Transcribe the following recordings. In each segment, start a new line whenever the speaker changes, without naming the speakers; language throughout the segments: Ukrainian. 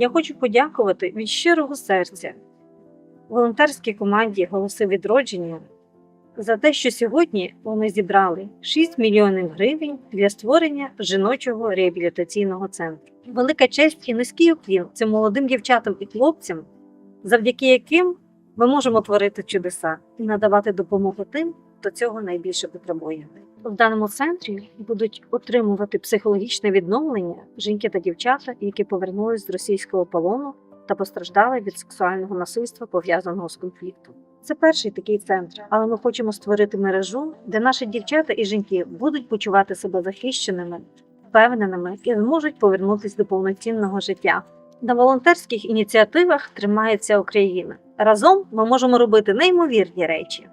Я хочу подякувати від щирого серця волонтерській команді Голоси відродження за те, що сьогодні вони зібрали 6 мільйонів гривень для створення жіночого реабілітаційного центру. Велика честь і низький уклін цим молодим дівчатам і хлопцям, завдяки яким ми можемо творити чудеса і надавати допомогу тим, хто цього найбільше потребує. В даному центрі будуть отримувати психологічне відновлення жінки та дівчата, які повернулись з російського полону та постраждали від сексуального насильства, пов'язаного з конфліктом. Це перший такий центр, але ми хочемо створити мережу, де наші дівчата і жінки будуть почувати себе захищеними, впевненими і зможуть повернутися до повноцінного життя. На волонтерських ініціативах тримається Україна. Разом ми можемо робити неймовірні речі.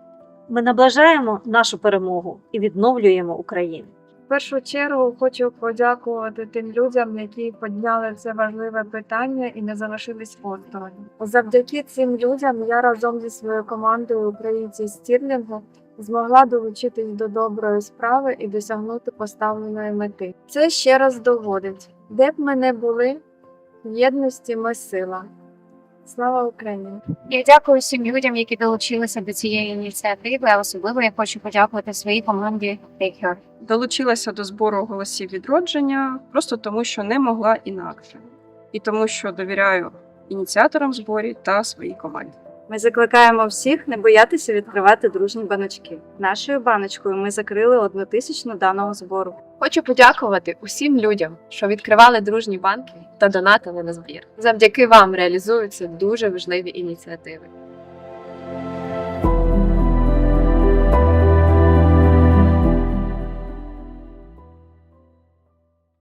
Ми наближаємо нашу перемогу і відновлюємо Україну.
В першу чергу хочу подякувати тим людям, які підняли це важливе питання і не залишились осторонь. Завдяки цим людям я разом зі своєю командою українці Стірлінгу змогла долучитись до доброї справи і досягнути поставленої мети. Це ще раз доводить, де б ми не були, в єдності ми сила. Слава Україні!
Я дякую всім людям, які долучилися до цієї ініціативи. А особливо я хочу подякувати своїй команді Take
долучилася до збору голосів відродження просто тому, що не могла інакше, і тому, що довіряю ініціаторам зборів та своїй команді.
Ми закликаємо всіх не боятися відкривати дружні баночки. Нашою баночкою ми закрили одну тисячну даного збору.
Хочу подякувати усім людям, що відкривали дружні банки та донатили на збір. Завдяки вам реалізуються дуже важливі ініціативи.